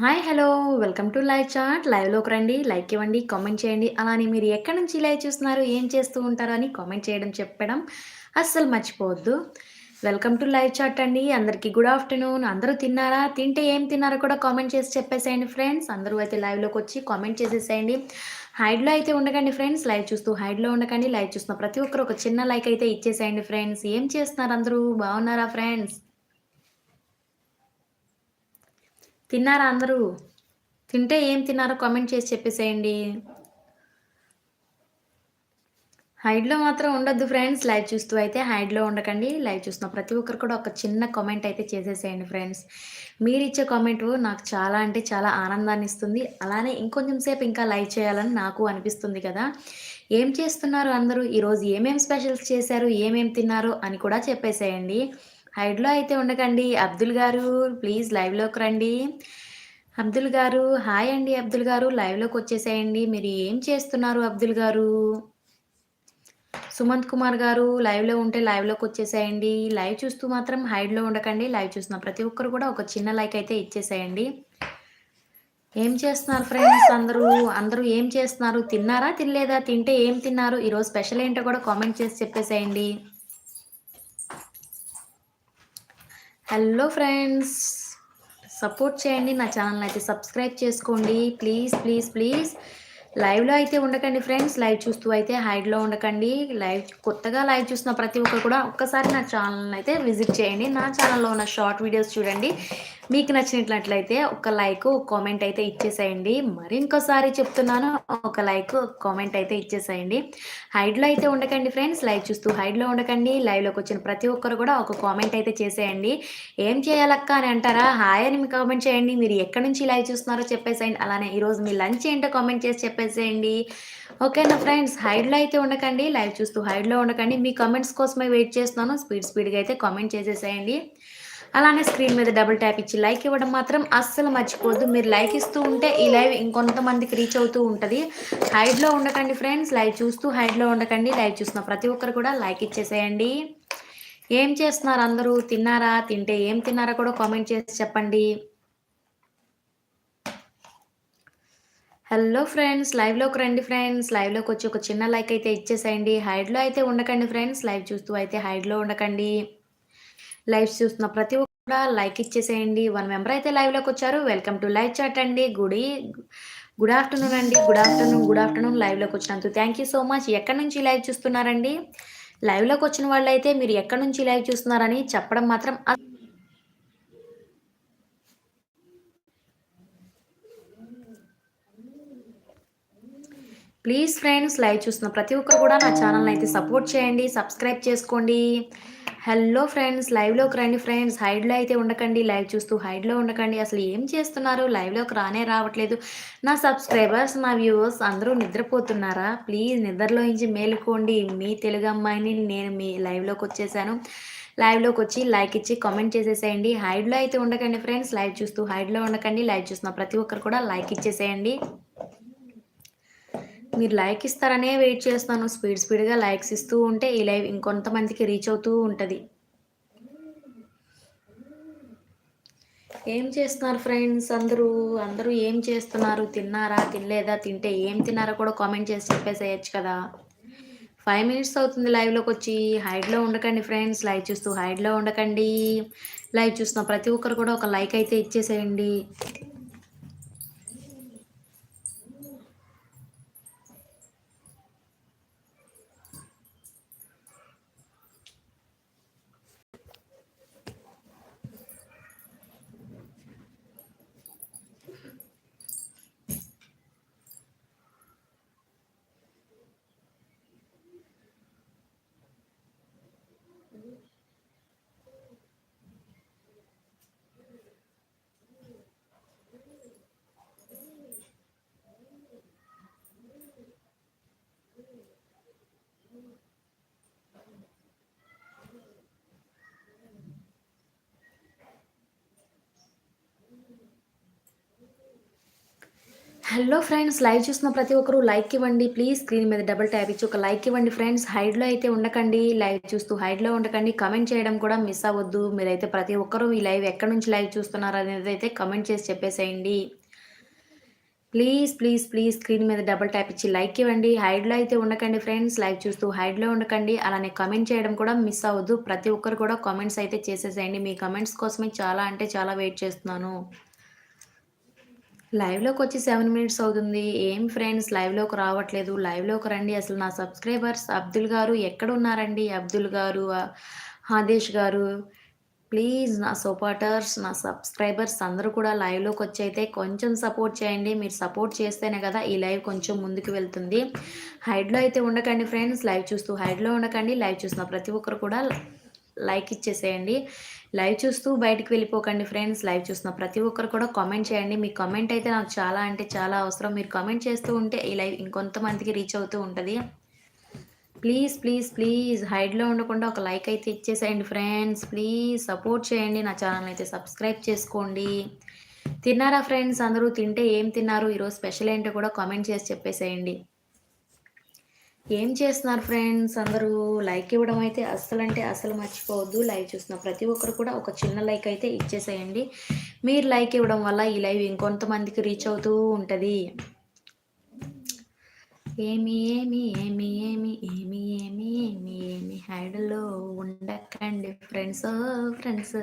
Hi hello. Welcome to live chat. లైవ్లోకి రండి like ఇవ్వండి కామెంట్ చేయండి. అలానే మీరు ఎక్కడి నుంచి లైవ్ చూస్తున్నారు ఏం చేస్తూ ఉంటారు అని కామెంట్ చేయడం చెప్పడం అస్సలు మర్చిపోవద్దు. వెల్కమ్ టు లైవ్ చాట్ అండి. అందరికీ గుడ్ ఆఫ్టర్నూన్. అందరూ తిన్నారా? తింటే ఏం తిన్నారో కూడా కామెంట్ చేసి చెప్పేసేయండి ఫ్రెండ్స్. అందరూ అయితే లైవ్లోకి వచ్చి కామెంట్ చేసేసేయండి. హైడ్లో అయితే ఉండకండి ఫ్రెండ్స్. లైవ్ చూస్తూ హైడ్లో ఉండకండి. లైవ్ చూస్తున్న ప్రతి ఒక్కరు ఒక చిన్న లైక్ అయితే ఇచ్చేసేయండి ఫ్రెండ్స్. ఏం చేస్తున్నారు అందరూ? బాగున్నారా ఫ్రెండ్స్? తిన్నారా అందరూ? తింటే ఏం తిన్నారో కామెంట్ చేసి చెప్పేసేయండి. హైడ్లో మాత్రం ఉండొద్దు ఫ్రెండ్స్. లైవ్ చూస్తూ అయితే హైడ్లో ఉండకండి. లైవ్ చూస్తున్న ప్రతి ఒక్కరు కూడా ఒక చిన్న కామెంట్ అయితే చేసేసేయండి ఫ్రెండ్స్. మీరు ఇచ్చే కామెంట్ నాకు చాలా అంటే చాలా ఆనందాన్ని ఇస్తుంది. అలానే ఇంకొంచెం సేపు ఇంకా లైవ్ చేయాలని నాకు అనిపిస్తుంది కదా. ఏం చేస్తున్నారు అందరూ? ఈరోజు ఏమేమి స్పెషల్స్ చేశారు? ఏమేమి తిన్నారు? అని కూడా చెప్పేసేయండి. హైడ్లో అయితే ఉండకండి. అబ్దుల్ గారు ప్లీజ్ లైవ్లోకి రండి. అబ్దుల్ గారు హాయ్ అండి అబ్దుల్ గారు. లైవ్లోకి వచ్చేసేయండి. మీరు ఏం చేస్తున్నారు అబ్దుల్ గారు? సుమంత్ కుమార్ గారు లైవ్లో ఉంటే లైవ్లోకి వచ్చేసేయండి. లైవ్ చూస్తూ మాత్రం హైడ్లో ఉండకండి. లైవ్ చూస్తున్న ప్రతి ఒక్కరు కూడా ఒక చిన్న లైక్ అయితే ఇచ్చేసేయండి. ఏం చేస్తున్నారు ఫ్రెండ్స్ అందరూ? అందరూ ఏం చేస్తున్నారు? తిన్నారా తినలేదా? తింటే ఏం తిన్నారు? ఈరోజు స్పెషల్ ఏంటో కూడా కామెంట్ చేసి చెప్పేసేయండి. హలో ఫ్రెండ్స్ సపోర్ట్ చేయండి నా ఛానల్ అయితే సబ్స్క్రైబ్ చేసుకోండి. Please please please. లైవ్లో అయితే ఉండకండి ఫ్రెండ్స్ లైవ్ చూస్తూ అయితే హైడ్లో ఉండకండి. లైవ్ కొత్తగా లైవ్ చూసిన ప్రతి ఒక్కరు కూడా ఒక్కసారి నా ఛానల్ అయితే విజిట్ చేయండి. నా ఛానల్లో ఉన్న షార్ట్ వీడియోస్ చూడండి. మీకు నచ్చినట్లయితే ఒక లైక్ ఒక కామెంట్ అయితే ఇచ్చేసేయండి. మరి ఇంకోసారి చెప్తున్నాను ఒక లైక్ కామెంట్ అయితే ఇచ్చేసేయండి. హైడ్లో అయితే ఉండకండి ఫ్రెండ్స్ లైవ్ చూస్తూ హైడ్లో ఉండకండి. లైవ్లోకి వచ్చిన ప్రతి ఒక్కరు కూడా ఒక కామెంట్ అయితే చేసేయండి. ఏం చేయాలక్క అని అంటారా? హాయ్ అని మీ కామెంట్ చేయండి. మీరు ఎక్కడి నుంచి లైవ్ చూస్తున్నారో చెప్పేసేయండి. అలానే ఈరోజు మీ లంచ్ ఏంటో కామెంట్ చేసి చెప్పేసేయండి. ఓకేనా ఫ్రెండ్స్ హైడ్లో అయితే ఉండకండి. లైవ్ చూస్తూ హైడ్లో ఉండకండి. మీ కామెంట్స్ కోసమే వెయిట్ చేస్తున్నాను. స్పీడ్ స్పీడ్గా అయితే కామెంట్ చేసేసేయండి. అలానే స్క్రీన్ మీద డబుల్ ట్యాప్ ఇచ్చి లైక్ ఇవ్వడం మాత్రం అస్సలు మర్చిపోద్దు మీరు లైక్ ఇస్తూ ఉంటే ఈ లైవ్ ఇంకొంతమందికి రీచ్ అవుతూ ఉంటుంది. హైడ్లో ఉండకండి ఫ్రెండ్స్ లైవ్ చూస్తూ హైడ్లో ఉండకండి. లైవ్ చూసిన ప్రతి ఒక్కరు కూడా లైక్ ఇచ్చేసేయండి. ఏం చేస్తున్నారు అందరూ? తిన్నారా? తింటే ఏం తిన్నారా కూడా కామెంట్ చేసి చెప్పండి. హలో ఫ్రెండ్స్ లైవ్లోకి రండి ఫ్రెండ్స్ లైవ్లోకి వచ్చి ఒక చిన్న లైక్ అయితే ఇచ్చేసేయండి. హైడ్లో అయితే ఉండకండి ఫ్రెండ్స్ లైవ్ చూస్తూ అయితే హైడ్లో ఉండకండి. లైవ్ చూస్తున్న ప్రతి కూడా లైక్ ఇచ్చేసేయండి. వన్ మెంబర్ అయితే లైవ్లోకి వచ్చారు. వెల్కమ్ టు లైవ్ చాట్ అండి. గుడి గుడ్ ఆఫ్టర్నూన్ అండి. గుడ్ ఆఫ్టర్నూన్ గుడ్ ఆఫ్టర్నూన్ లైవ్లోకి వచ్చినందుకు థ్యాంక్ యూ సో మచ్. ఎక్కడి నుంచి లైవ్ చూస్తున్నారండి? లైవ్లోకి వచ్చిన వాళ్ళు అయితే మీరు ఎక్కడి నుంచి లైవ్ చూస్తున్నారని చెప్పడం మాత్రం ప్లీజ్ ఫ్రెండ్స్ లైవ్ చూస్తున్న ప్రతి ఒక్కరు కూడా నా ఛానల్ అయితే సపోర్ట్ చేయండి. సబ్స్క్రైబ్ చేసుకోండి. హలో ఫ్రెండ్స్ లైవ్లోకి రండి ఫ్రెండ్స్. హైడ్లో అయితే ఉండకండి లైవ్ చూస్తూ హైడ్లో ఉండకండి. అసలు ఏం చేస్తున్నారు? లైవ్లోకి రానే రావట్లేదు. నా సబ్స్క్రైబర్స్ నా వ్యూవర్స్ అందరూ నిద్రపోతున్నారా? ప్లీజ్ నిద్రలోంచి మేలుకోండి. మీ తెలుగు అమ్మాయిని నేను మీ లైవ్లోకి వచ్చేసాను. లైవ్లోకి వచ్చి లైక్ ఇచ్చి కామెంట్ చేసేసేయండి. హైడ్లో అయితే ఉండకండి ఫ్రెండ్స్. లైవ్ చూస్తూ హైడ్లో ఉండకండి. లైవ్ చూస్తున్న ప్రతి ఒక్కరు కూడా లైక్ ఇచ్చేసేయండి. మీరు లైక్ ఇస్తారనే వెయిట్ చేస్తాను స్పీడ్ స్పీడ్గా లైక్స్ ఇస్తూ ఉంటే ఈ లైవ్ ఇంకొంతమందికి రీచ్ అవుతూ ఉంటుంది. ఏం చేస్తున్నారు ఫ్రెండ్స్ అందరూ? అందరూ ఏం చేస్తున్నారు? తిన్నారా? తినలేదా? తింటే ఏం తిన్నారా కూడా కామెంట్ చేసి చెప్పేసేయచ్చు కదా. ఫైవ్ మినిట్స్ అవుతుంది లైవ్లోకి వచ్చి. హైడ్లో ఉండకండి ఫ్రెండ్స్. లైవ్ చూస్తూ హైడ్లో ఉండకండి. లైవ్ చూస్తున్న ప్రతి ఒక్కరు కూడా ఒక లైక్ అయితే ఇచ్చేసేయండి. హలో ఫ్రెండ్స్ లైవ్ చూస్తున్న ప్రతి ఒక్కరు లైక్ ఇవ్వండి. ప్లీజ్ స్క్రీన్ మీద డబుల్ ట్యాప్ ఇచ్చి ఒక లైక్ ఇవ్వండి ఫ్రెండ్స్. హైడ్లో అయితే ఉండకండి. లైవ్ చూస్తూ హైడ్లో ఉండకండి. కమెంట్ చేయడం కూడా మిస్ అవ్వద్దు. మీరైతే ప్రతి ఒక్కరూ ఈ లైవ్ ఎక్కడి నుంచి లైవ్ చూస్తున్నారు అనేది అయితే కమెంట్ చేసి చెప్పేసేయండి. ప్లీజ్ ప్లీజ్ ప్లీజ్ స్క్రీన్ మీద డబుల్ ట్యాప్ ఇచ్చి లైక్ ఇవ్వండి. హైడ్లో అయితే ఉండకండి ఫ్రెండ్స్ లైవ్ చూస్తూ హైడ్లో ఉండకండి. అలానే కమెంట్ చేయడం కూడా మిస్ అవ్వద్దు. ప్రతి ఒక్కరు కూడా కామెంట్స్ అయితే చేసేసేయండి. మీ కమెంట్స్ కోసమే చాలా అంటే చాలా వెయిట్ చేస్తున్నాను. లైవ్లోకి వచ్చి సెవెన్ మినిట్స్ అవుతుంది. ఏం ఫ్రెండ్స్ లైవ్లోకి రావట్లేదు. లైవ్లోకి రండి. అసలు నా సబ్స్క్రైబర్స్ అబ్దుల్ గారు ఎక్కడ ఉన్నారండి? అబ్దుల్ గారు ఆదేశ్ గారు. ప్లీజ్ నా సపోర్టర్స్ నా సబ్స్క్రైబర్స్ అందరూ కూడా లైవ్లోకి వచ్చి అయితే కొంచెం సపోర్ట్ చేయండి. మీరు సపోర్ట్ చేస్తేనే కదా ఈ లైవ్ కొంచెం ముందుకు వెళ్తుంది. హైడ్లో అయితే ఉండకండి ఫ్రెండ్స్ లైవ్ చూస్తూ హైడ్లో ఉండకండి. లైవ్ చూసిన ప్రతి ఒక్కరు కూడా లైక్ ఇచ్చేసేయండి. లైవ్ చూస్తూ బయటికి వెళ్ళిపోకండి ఫ్రెండ్స్. లైవ్ చూసిన ప్రతి ఒక్కరు కూడా కామెంట్ చేయండి. మీ కామెంట్ అయితే నాకు చాలా అంటే చాలా అవసరం. మీరు కామెంట్ చేస్తూ ఉంటే ఈ లైవ్ ఇంకొంతమందికి రీచ్ అవుతూ ఉంటుంది. Please please please. హైడ్లో ఉండకుండా ఒక లైక్ అయితే ఇచ్చేసేయండి ఫ్రెండ్స్. ప్లీజ్ సపోర్ట్ చేయండి. నా ఛానల్ అయితే సబ్స్క్రైబ్ చేసుకోండి. తిన్నారా ఫ్రెండ్స్? అందరూ తింటే ఏం తిన్నారు? ఈరోజు స్పెషల్ ఏంటో కూడా కామెంట్ చేసి చెప్పేసేయండి. ఏం చేస్తున్నారు ఫ్రెండ్స్? అందరూ లైక్ ఇవ్వడం అయితే అస్సలు అంటే అసలు మర్చిపోవద్దు. లైవ్ చూస్తున్న ప్రతి ఒక్కరు కూడా ఒక చిన్న లైక్ అయితే ఇచ్చేసేయండి. మీరు లైక్ ఇవ్వడం వల్ల ఈ లైవ్ ఇంకొంతమందికి రీచ్ అవుతూ ఉంటుంది. ఏమి ఏమి ఏమి ఏమి ఏమి ఏమి ఏమి ఏమి. హైడ్లో ఉండకండి friends friends.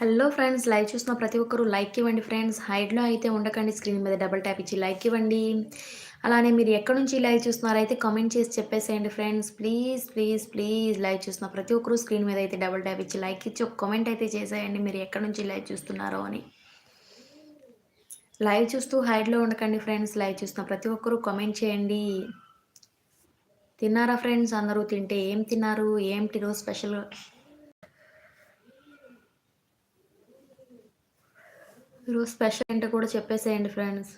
Hello friends live చూసిన ప్రతి ఒక్కరూ లైక్ ఇవ్వండి ఫ్రెండ్స్ హైడ్లో అయితే ఉండకండి స్క్రీన్ మీద డబుల్ ట్యాప్ ఇచ్చి లైక్ ఇవ్వండి. అలానే మీరు ఎక్కడి నుంచి లైవ్ చూస్తున్నారో అయితే కమెంట్ చేసి చెప్పేసేయండి friends please please please live చూసిన ప్రతి ఒక్కరూ స్క్రీన్ మీద అయితే డబుల్ ట్యాప్ ఇచ్చి లైక్ ఇచ్చి ఒక కామెంట్ అయితే చేసేయండి మీరు ఎక్కడి నుంచి లైవ్ చూస్తున్నారో అని. లైవ్ చూస్తూ హైడ్లో ఉండకండి ఫ్రెండ్స్ లైవ్ చూసిన ప్రతి ఒక్కరూ కామెంట్ చేయండి. తిన్నారా ఫ్రెండ్స్ అందరూ తింటే ఏం తిన్నారు? ఏంటి రోజు స్పెషల్ ఈరోజు స్పెషల్ ఏంటో కూడా చెప్పేసేయండి ఫ్రెండ్స్.